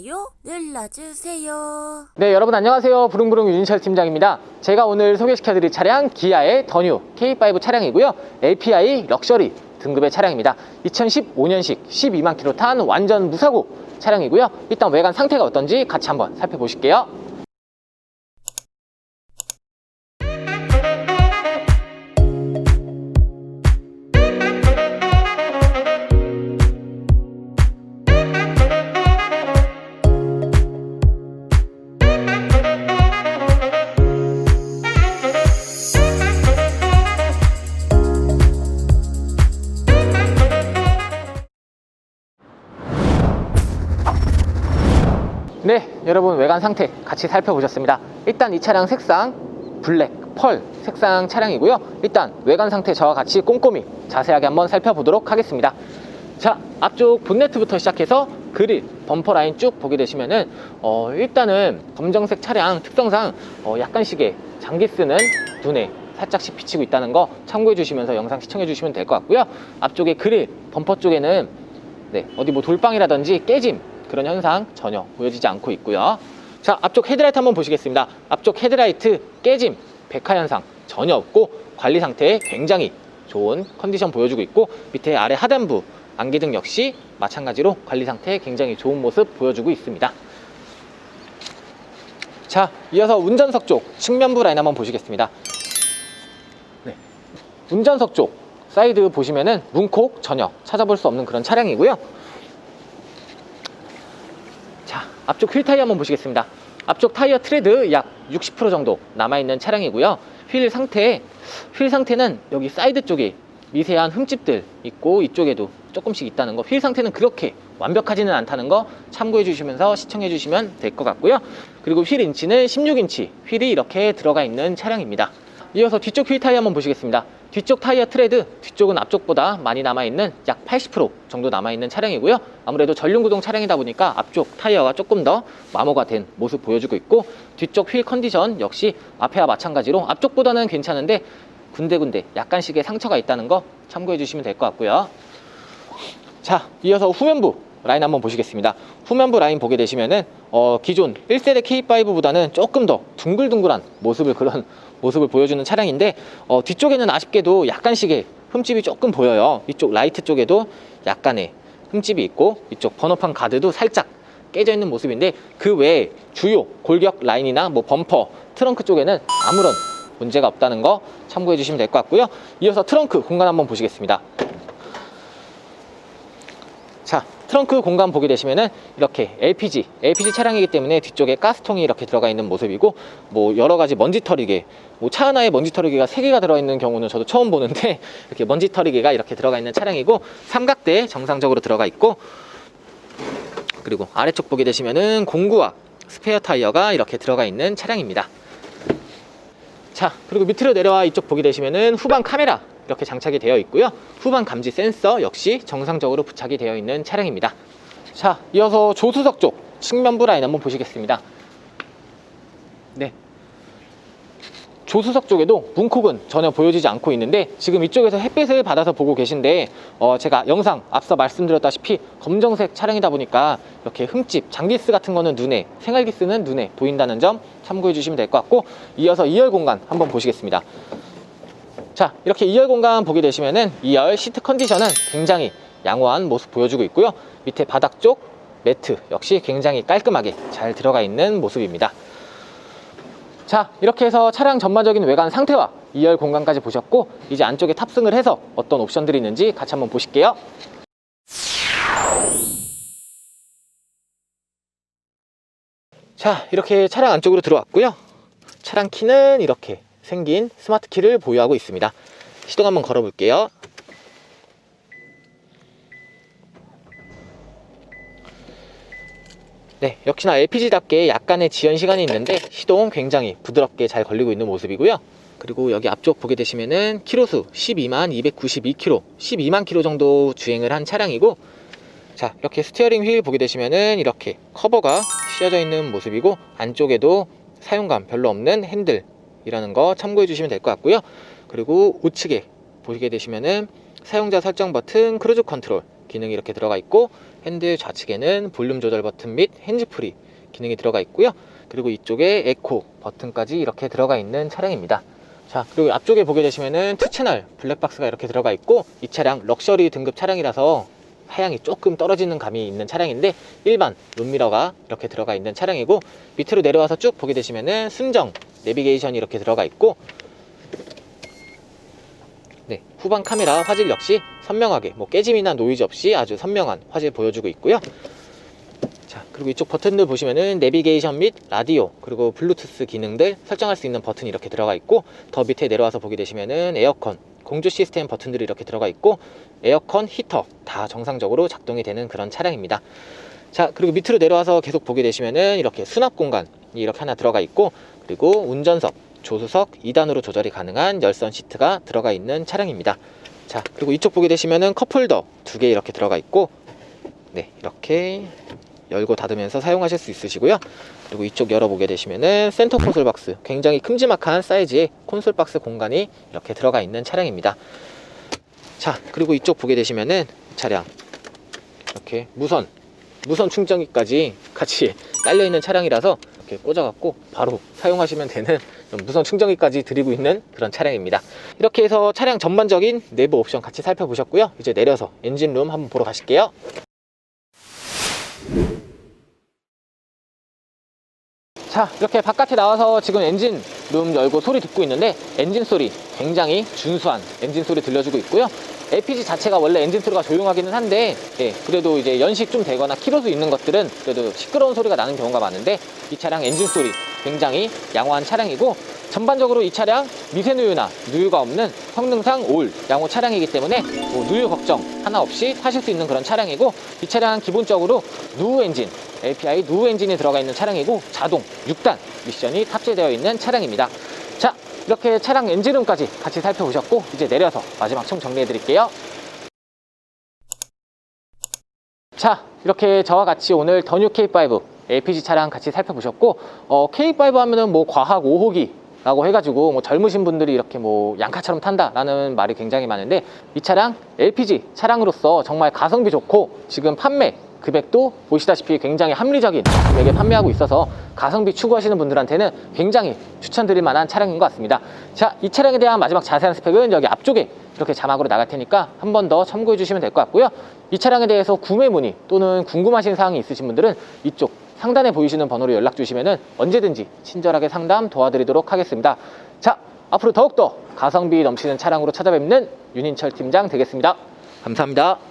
좋아요 눌러주세요. 네, 여러분 안녕하세요. 부릉부릉 윤인철 팀장입니다. 제가 오늘 소개시켜드릴 차량 기아의 더뉴 K5 차량이고요. API 럭셔리 등급의 차량입니다. 2015년식 12만 킬로 탄 완전 무사고 차량이고요. 일단 외관 상태가 어떤지 같이 한번 살펴보실게요. 여러분 외관 상태 같이 살펴보셨습니다. 일단 이 차량 색상 블랙, 펄 색상 차량이고요. 일단 외관 상태 저와 같이 꼼꼼히 자세하게 한번 살펴보도록 하겠습니다. 자, 앞쪽 본네트부터 시작해서 그릴, 범퍼 라인 쭉 보게 되시면은 어, 일단은 검정색 차량 특성상 어, 약간씩의 장기 쓰는 눈에 살짝씩 비치고 있다는 거 참고해 주시면서 영상 시청해 주시면 될 것 같고요. 앞쪽에 그릴, 범퍼 쪽에는 네, 어디 뭐 돌방이라든지 깨짐 그런 현상 전혀 보여지지 않고 있고요. 자, 앞쪽 헤드라이트 한번 보시겠습니다. 앞쪽 헤드라이트 깨짐, 백화 현상 전혀 없고 관리 상태에 굉장히 좋은 컨디션 보여주고 있고 밑에 아래 하단부 안개등 역시 마찬가지로 관리 상태에 굉장히 좋은 모습 보여주고 있습니다. 자, 이어서 운전석 쪽 측면부 라인 한번 보시겠습니다. 네. 운전석 쪽 사이드 보시면은 문콕 전혀 찾아볼 수 없는 그런 차량이고요. 자, 앞쪽 휠 타이어 한번 보시겠습니다. 앞쪽 타이어 트레드 약 60% 정도 남아있는 차량이고요. 휠 상태, 휠 상태는 여기 사이드 쪽에 미세한 흠집들 있고 이쪽에도 조금씩 있다는 거. 휠 상태는 그렇게 완벽하지는 않다는 거 참고해 주시면서 시청해 주시면 될 것 같고요. 그리고 휠 인치는 16인치 휠이 이렇게 들어가 있는 차량입니다. 이어서 뒤쪽 휠 타이어 한번 보시겠습니다. 뒤쪽 타이어 트레드, 뒤쪽은 앞쪽보다 많이 남아있는 약 80% 정도 남아있는 차량이고요. 아무래도 전륜구동 차량이다 보니까 앞쪽 타이어가 조금 더 마모가 된 모습 보여주고 있고 뒤쪽 휠 컨디션 역시 앞에와 마찬가지로 앞쪽보다는 괜찮은데 군데군데 약간씩의 상처가 있다는 거 참고해 주시면 될 것 같고요. 자, 이어서 후면부 라인 한번 보시겠습니다. 후면부 라인 보게 되시면은 어, 기존 1세대 K5보다는 조금 더 둥글둥글한 모습을 그런 모습을 보여주는 차량인데 어, 뒤쪽에는 아쉽게도 약간씩의 흠집이 조금 보여요. 이쪽 라이트 쪽에도 약간의 흠집이 있고 이쪽 번호판 가드도 살짝 깨져 있는 모습인데 그 외에 주요 골격 라인이나 뭐 범퍼, 트렁크 쪽에는 아무런 문제가 없다는 거 참고해 주시면 될 것 같고요. 이어서 트렁크 공간 한번 보시겠습니다. 자, 트렁크 공간 보게 되시면은 이렇게 LPG, LPG 차량이기 때문에 뒤쪽에 가스통이 이렇게 들어가 있는 모습이고 뭐 여러 가지 먼지 털이개, 뭐 차 하나에 먼지 털이개가 세 개가 들어 있는 경우는 저도 처음 보는데 이렇게 먼지 털이개가 이렇게 들어가 있는 차량이고 삼각대 정상적으로 들어가 있고 그리고 아래쪽 보게 되시면은 공구와 스페어 타이어가 이렇게 들어가 있는 차량입니다. 자, 그리고 밑으로 내려와 이쪽 보게 되시면은 후방 카메라 이렇게 장착이 되어 있고요. 후방 감지 센서 역시 정상적으로 부착이 되어 있는 차량입니다. 자, 이어서 조수석 쪽 측면부 라인 한번 보시겠습니다. 네. 조수석 쪽에도 문콕은 전혀 보여지지 않고 있는데 지금 이쪽에서 햇빛을 받아서 보고 계신데 어, 제가 영상 앞서 말씀드렸다시피 검정색 차량이다 보니까 이렇게 흠집, 장기스 같은 거는 눈에 생활기스는 눈에 보인다는 점 참고해 주시면 될 것 같고 이어서 2열 공간 한번 보시겠습니다. 자 이렇게 2열 공간 보게 되시면은 2열 시트 컨디션은 굉장히 양호한 모습 보여주고 있고요. 밑에 바닥 쪽 매트 역시 굉장히 깔끔하게 잘 들어가 있는 모습입니다. 자 이렇게 해서 차량 전반적인 외관 상태와 2열 공간까지 보셨고 이제 안쪽에 탑승을 해서 어떤 옵션들이 있는지 같이 한번 보실게요. 자 이렇게 차량 안쪽으로 들어왔고요. 차량 키는 이렇게 생긴 스마트 키를 보유하고 있습니다 시동 한번 걸어 볼게요 네, 역시나 LPG답게 약간의 지연 시간이 있는데 시동 굉장히 부드럽게 잘 걸리고 있는 모습이고요. 그리고 여기 앞쪽 보게 되시면은 키로수 12만 292km, 12만 km 정도 주행을 한 차량이고 자, 이렇게 스티어링 휠 보게 되시면은 이렇게 커버가 씌워져 있는 모습이고 안쪽에도 사용감 별로 없는 핸들 이라는 거 참고해 주시면 될 것 같고요. 그리고 우측에 보시게 되시면은 사용자 설정 버튼, 크루즈 컨트롤 기능이 이렇게 들어가 있고 핸들 좌측에는 볼륨 조절 버튼 및 핸즈프리 기능이 들어가 있고요. 그리고 이쪽에 에코 버튼까지 이렇게 들어가 있는 차량입니다. 자, 그리고 앞쪽에 보게 되시면은 투채널 블랙박스가 이렇게 들어가 있고 이 차량 럭셔리 등급 차량이라서 하향이 조금 떨어지는 감이 있는 차량인데 일반 룸미러가 이렇게 들어가 있는 차량이고 밑으로 내려와서 쭉 보게 되시면은 순정 내비게이션이 이렇게 들어가 있고 네, 후방 카메라 화질 역시 선명하게 뭐 깨짐이나 노이즈 없이 아주 선명한 화질 보여주고 있고요. 자, 그리고 이쪽 버튼들 보시면은 내비게이션 및 라디오 그리고 블루투스 기능들 설정할 수 있는 버튼이 이렇게 들어가 있고 더 밑에 내려와서 보게 되시면은 에어컨 공조 시스템 버튼들이 이렇게 들어가 있고 에어컨 히터 다 정상적으로 작동이 되는 그런 차량입니다. 자, 그리고 밑으로 내려와서 계속 보게 되시면은 이렇게 수납 공간이 이렇게 하나 들어가 있고 그리고 운전석, 조수석 2단으로 조절이 가능한 열선 시트가 들어가 있는 차량입니다. 자, 그리고 이쪽 보게 되시면은 컵홀더 두 개 이렇게 들어가 있고 네, 이렇게 열고 닫으면서 사용하실 수 있으시고요. 그리고 이쪽 열어보게 되시면은 센터 콘솔 박스 굉장히 큼지막한 사이즈의 콘솔 박스 공간이 이렇게 들어가 있는 차량입니다. 자, 그리고 이쪽 보게 되시면은 이 차량 이렇게 무선 무선 충전기까지 같이 딸려 있는 차량이라서 이렇게 꽂아갖고 바로 사용하시면 되는 무선 충전기까지 드리고 있는 그런 차량입니다. 이렇게 해서 차량 전반적인 내부 옵션 같이 살펴보셨고요. 이제 내려서 엔진룸 한번 보러 가실게요. 자 이렇게 바깥에 나와서 지금 엔진 룸 열고 소리 듣고 있는데 엔진 소리 굉장히 준수한 엔진 소리 들려주고 있고요. LPG 자체가 원래 엔진 소리가 조용하기는 한데 예, 그래도 이제 연식 좀 되거나 키로수 있는 것들은 그래도 시끄러운 소리가 나는 경우가 많은데 이 차량 엔진 소리 굉장히 양호한 차량이고 전반적으로 이 차량 미세 누유나 누유가 없는 성능상 올 양호 차량이기 때문에 뭐 누유 걱정 하나 없이 타실 수 있는 그런 차량이고 이 차량은 기본적으로 누우 엔진 LPI 누우 엔진이 들어가 있는 차량이고 자동 6단 미션이 탑재되어 있는 차량입니다. 자 이렇게 차량 엔진룸까지 같이 살펴보셨고 이제 내려서 마지막 총 정리해 드릴게요. 자 이렇게 저와 같이 오늘 더뉴 K5 LPG 차량 같이 살펴보셨고 어, K5 하면은 뭐 과학 5호기 라고 해가지고 뭐 젊으신 분들이 이렇게 뭐 양카처럼 탄다라는 말이 굉장히 많은데 이 차량 LPG 차량으로서 정말 가성비 좋고 지금 판매 금액도 보시다시피 굉장히 합리적인 금액에 판매하고 있어서 가성비 추구하시는 분들한테는 굉장히 추천드릴 만한 차량인 것 같습니다. 자, 이 차량에 대한 마지막 자세한 스펙은 여기 앞쪽에 이렇게 자막으로 나갈 테니까 한 번 더 참고해 주시면 될 것 같고요. 이 차량에 대해서 구매 문의 또는 궁금하신 사항이 있으신 분들은 이쪽 상단에 보이시는 번호로 연락 주시면 언제든지 친절하게 상담 도와드리도록 하겠습니다. 자, 앞으로 더욱더 가성비 넘치는 차량으로 찾아뵙는 윤인철 팀장 되겠습니다. 감사합니다.